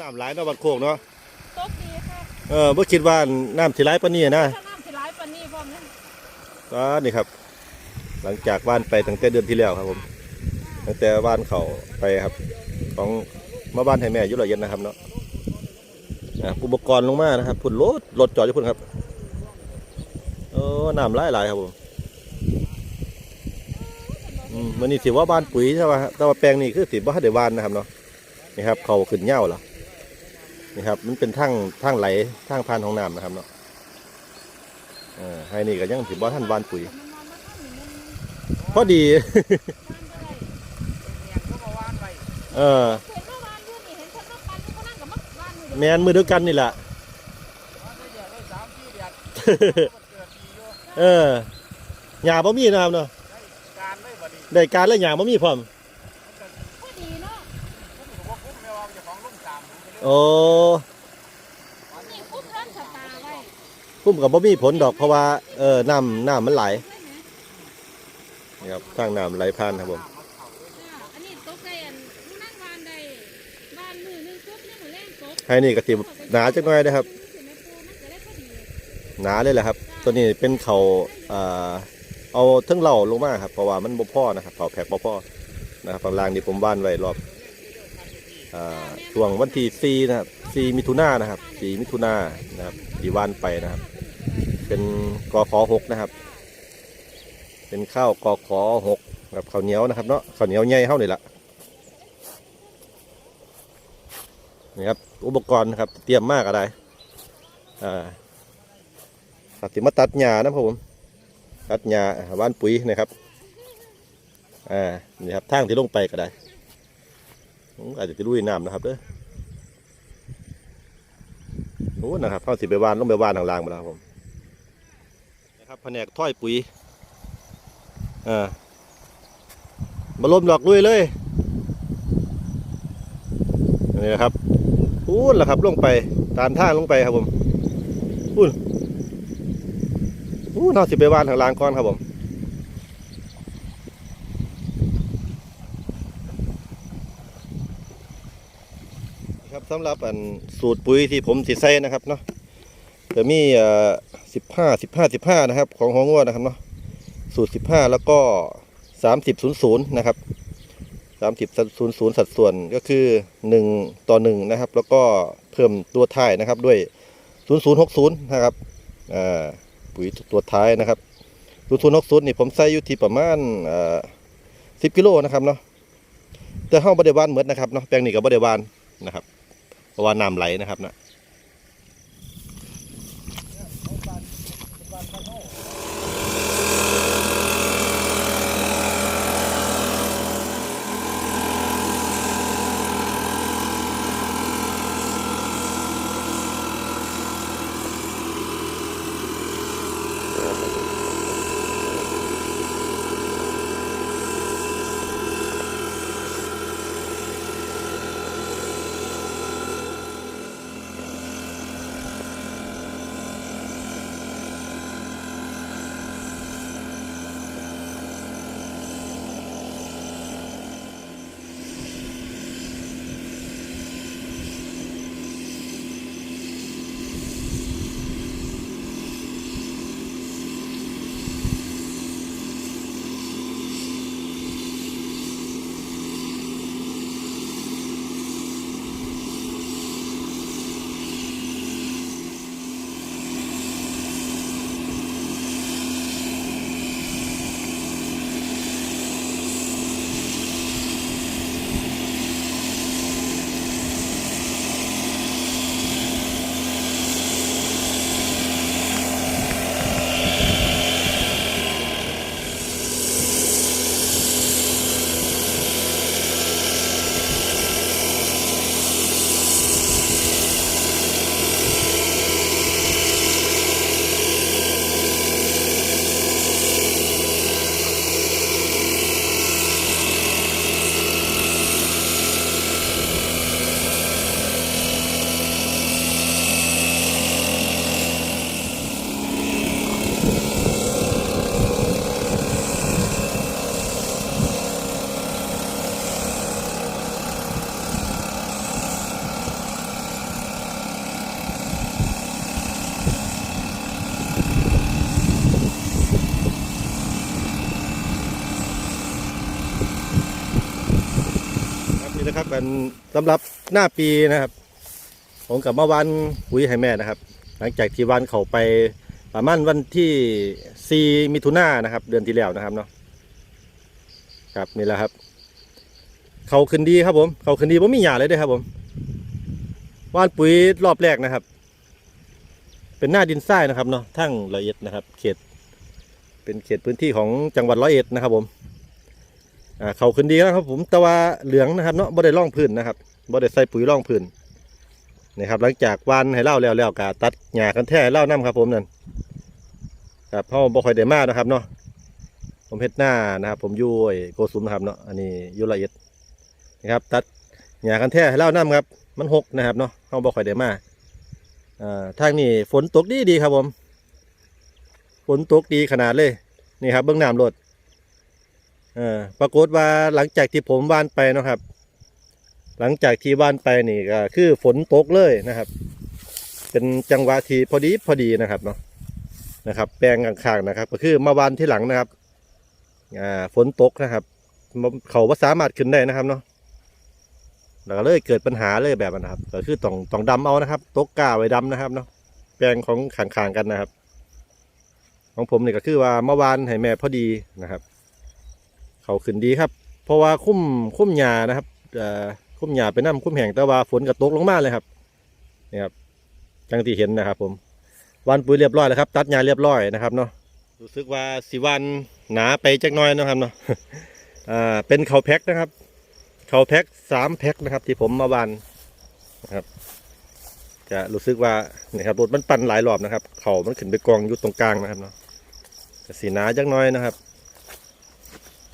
น้ำหลายเนาะบัดโคกเนาะตกดีค่ะเออบ่คิดว่าน้ำสิไหลปานนี้นะถ้าน้ำสิไหลปานนี้พร้อมนะก็นี่ครับ หลังจากบ้านไปตั้งแต่เดือนที่แล้วครับผม ตั้งแต่บ้านเขาไปครับ ของมาบ้านให้แม่อยุโรเย็นนะครับเนาะอะอุปกรณ์ลงมานะครับพุ่นรถรถจอดอยู่พุ่นครับเออน้ำไหลหลายครับผมอืมมันนี่สิว่าบ้านปุ๋ยใช่ป่ะฮะแต่ว่าแปลงนี่คือสิบ่ทันได้บ้านนะครับเนาะนี่ครับเขาขึ้นเหย้าเหรอ นี่ครับ มันเป็นทางทางไหลทางผ่านของน้ำนะครับเนาะเออให้นี่ก็ยังสิบ่ทันบานปุ๋ยมันนอนมางหนึ่งมันพอดีบ้านอะไรเออเห็นเมื่อวานอยู่นี่เออแมนมือเดียวกันนี่แหละเออหยาบ่มีนะครับเนาะได้การแล้วหยาบ่มีพร้อม พอดีเนาะ โอ้นี่คุ้มเริ่มสตาร์ไว้พุ่มกับบ่มีผลดอกเพราะว่าเออน้ำน้ำมันไหลใช่ไหมนี่ครับทางน้ำไหลผ่านครับผมอ่าอันนี้ตกได้อันผู้นั่งบ้านใดบ้านมือหนึงปุ๊บเนี่ยเหมือนแรงตกให้นี่ก็สิหนาจักหน่อยนะครับหนาเลยแหละครับ ตัวนี้เป็นเขาอ่าเอาเทั้งเหล่าลงมาครับเพราะว่ามันบ่พอนะครับเขาแผกบ่พอนะครับฝั่งล่างนี่ผมบ้านไว้รอบอ่า ช่วงวันที่สี่นะครับสี่มิถุนายนนะครับสี่มิถุนายนนะครับดีวานไปนะครับ เป็นกอขอหกนะครับ เป็นข้าวกอขอหกกับข้าวเหนียวนะครับเนาะข้าวเหนียวใหญ่เท่านี่แหละนี่ครับอุปกรณ์นะครับเตรียมมากอะไรอ่าตัดสิมาตัดหญ้านะครับผมตัดหญ้าบ้านปุ๋ยนะครับอ่านี่ครับทางที่ลงไปก็ได้ อาจจะไปลุยน้ำนะครับเด้อโอ้นะครับเข้าสิไปวานลงไปวานทางล่างมาแล้วครับผมนะครับแผนกถ้อยปุ๋ยอ่ามาล้มดอกลุยเลยนี่นะครับพูดแล้วครับลงไปตามทางลงไปครับผมพูดอู้น่าสิไปบ้านทางล่างก่อนครับผม ครับสำหรับอันสูตรปุ๋ยที่ผมสิใส่นะครับเนาะจะมีเอ่อสิบห้าสิบห้าสิบห้านะครับ ของหัวงวดนะครับเนาะสูตรสิบห้าแล้วก็สามสิบศูนย์ศูนย์นะครับสามสิบศูนย์ศูนย์สัดส่วนก็คือหนึ่งต่อหนึ่งนะครับ แล้วก็เพิ่มตัวท้ายนะครับด้วยศูนย์ศูนย์หกศูนย์นะครับอ่าปุ๋ยตัวท้ายนะครับตัวทุนนกซุดนี่ผมใส่อยู่ที่ประมาณสิบกิโลนะครับเนาะแต่ห้าบริวานเหมือนนะครับเนาะแปลงนี้กับบริวานนะครับ เพราะว่าน้ำไหลนะครับนะ ครับอันสำหรับหน้าปีนะครับผมกับมาวันปุ๋ยให้แม่นะครับ หลังจากที่วันเขาไปประมาณวันที่4มิถุนายนนะครับ เดือนที่แล้วนะครับเนาะครับนี่แหละครับ เขาขึ้นดีครับผม เขาขึ้นดีผมมีหยาเลยด้วยครับ ผมว่านปุ๋ยรอบแรกนะครับ เป็นหน้าดินทรายนะครับเนาะทั้งละเอียดนะครับ เขต เป็นเขตพื้นที่ของจังหวัดร้อยเอ็ดนะครับผม อ่าเขาขึ้นดีแล้วครับ ผมแต่ว่าเหลืองนะครับเนาะบ่ได้ร่องพื้นนะครับบ่ได้ใส่ปุ๋ยร่องพื้นนะครับ หลังจากวานให้เล่าแล้วแล้วก็ตัดหญ้ากันแท้ให้เล่านํครับ ผมนั่นครับเพราะบ่ค่อยได้มากนะครับเนาะผมเฮ็ดหน้านะครับ ผมยู่ไอ้โกสุมนะครับเนาะอันนี้ยู่ละเอียดนะครับ ตัดหญ้ากันแท้ให้เล่านํครับ มันหกนะครับเนาะเฮาบ่ค่อยได้มากอ่าทางนี้ฝนตกดีดีครับผมฝนตกดีขนาดเลยนี่ครับเบื้องน้ำรถ อปรากฏว่าหลังจากที่ผมว่านไปนะครับ หลังจากที่ว่านไปนี่ก็คือฝนตกเลยนะครับ เป็นจังหวะที่พอดีพอดีนะครับเนาะนะครับ แปลงข้างๆนะครับ ก็คือมาวานที่หลังนะครับอ่าฝนตกนะครับ เขาว่าสามารถขึ้นได้นะครับเนาะแล้วก็เลยเกิดปัญหาเลยแบบนั้นนะครับ ก็คือต้องต้องดำเอานะครับ ตกกาไว้ดำนะครับเนาะแปลงของข้างๆกันนะครับ ของผมนี่ก็คือว่าเมื่อวานให้แม่พอดีนะครับ เขาขึ้นดีครับ เพราะว่าคุ้มคุ้มหญ้านะครับคุ้มหญ้าไปน้ำคุ้มแห้งแต่ว่าฝนก็ตกลงมาเลยครับนี่ครับจังที่เห็นนะครับ ผมวานปุ๋ยเรียบร้อยแล้วครับ ตัดหญ้าเรียบร้อยนะครับเนาะรู้สึกว่าสีวันหนาไปจักน้อยนะครับเนาะอ่าเป็นเขาแพ็คนะครับเขาแพ็คสามแพ็คนะครับ ที่ผมมาวานนะครับจะรู้สึกว่านี่ครับรถมันปั่นหลายรอบนะครับ เขามันขึ้นไปกองอยู่ตรงกลางนะครับเนาะสีหนาจักน้อยนะครับ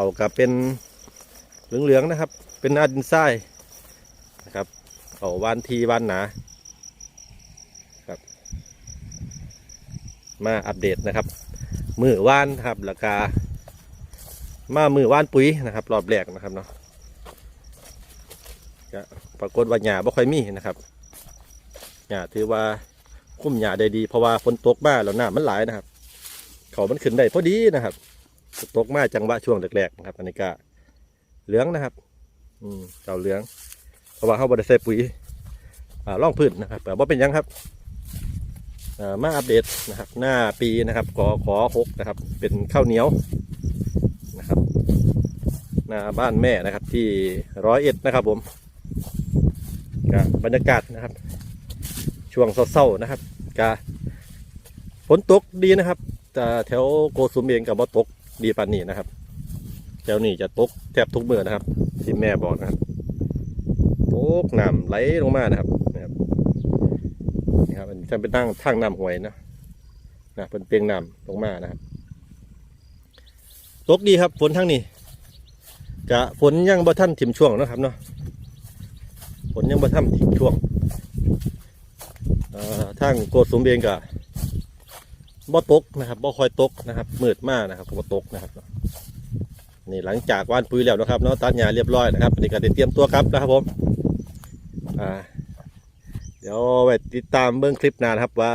เขากับเป็นเหลืองๆนะครับ เป็นอาดินทรายนะครับ เขาวานทีวานหนาครับ มาอัปเดตนะครับ มือวานครับแล้วก็มามือวานปุ๋ยนะครับ รอบแรกนะครับเนาะก็ปรากฏว่าหญ้าบ่ค่อยมีนะครับหญ้าถือว่าคุ้มหญ้าได้ดี เพราะว่าฝนตกมาแล้วน้ำมันหลายนะครับ เขามันขึ้นได้พอดีนะครับ ตกมาจังหวะช่วงแรกๆนะครับอันนี้ก็เหลืองนะครับ อืมเก่าเหลือง เพราะว่าเขาบริใส่ปุ๋ยอ่าล่องพืชนนะครับแต่ว่าเป็นยังครับอ่ามาอัปเดตนะครับ หน้าปีนะครับกอขอหกนะครับ เป็นข้าวเหนียวนะครับหน้าบ้านแม่นะครับ ที่ร้อยเอ็ดนะครับ ผมก็บรรยากาศนะครับ ช่วงเศร้าๆนะครับก็ฝนตกดีนะครับแต่แถวโกสุมเองกับว่าตก ดีปานนี้นะครับแถวนี้จะตกแทบทุกเมื่อนะครับ ที่แม่บอกนะครับตกน้ำไหลลงมานะครับนะครับนี่ครับมันจะเป็นตั้งทางน้ำห้วยนะนะเป็นเปียงน้ำลงมานะครับตกดีครับฝนทั้งนี้กะฝนยังบ่ท่านถิ่มช่วงนะครับเนาะฝนยังบ่ท่านถิ่มช่วงอ่อทางโกสุมเองกะ บ่ตกนะครับบ่คอยตกนะครับมืดมากนะครับบ่ตกนะครับนี่หลังจากว่านปุ๋ยแล้วนะครับเนาะตัดหญ้าเรียบร้อยนะครับนนี้ก็ได้เตรียมตัวครับนะครับผมอ่าเดี๋ยวไว้ติดตามเบื้องคลิปหน้านะครับว่า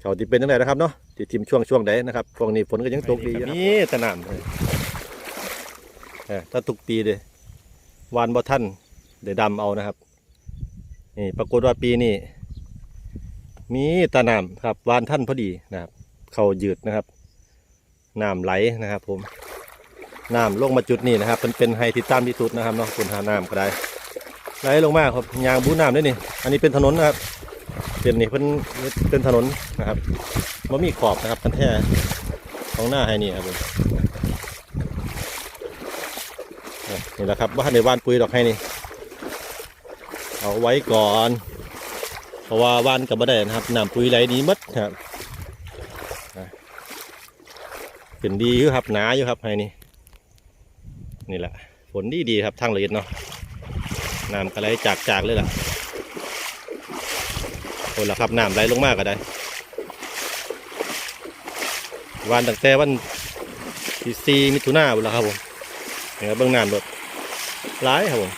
เขาที่เป็นยังไงนะครับเนาะที่ทีมช่วงช่วงใดนนะครับช่วงนี้ฝนก็ยังตกดีอยู่นี่สนามเลยถ้าทุกปีเลยวานบ่ท่านเดี๋ยวดำเอานะครับนี่ปรากฏว่าปีนี้ มีตาน้ำครับวานท่านพอดีนะครับ เขายืดนะครับน้ำไหลนะครับ ผมน้ำลงมาจุดนี้นะครับเป็นเป็นไฮที่ตามที่สุดนะครับเนาะคุณหาน้ำก็ได้ไหลลงมาครับยางบูน้ำด้วยนี่อันนี้เป็นถนนนะครับเป็นนี่เป็นเป็นถนนนะครับมันมีขอบนะครับกันแท้ของหน้าให้นี่ครับผมนี่แหละครับว่าในวานปุ๋ยดอกให้นี่เอาไว้ก่อน เพราะว่าว่านกับบ่ได้นะครับน้ำปุ๋ยไหลนี้มดครับอะขึ้นดีอยู่ครับหนาอยู่ครับไฮนี่นี่แหละฝนดีดีครับทางละเอียดเนาะน้ำก็ไหลจากจากเลยล่ะโอ้ละครับน้ำไหลลงมากก็ได้วันตั้งแต่วันที่สี่มิถุนาบุนละครับผมนี่ครับเบื้องน้ำรถร้ายครับผม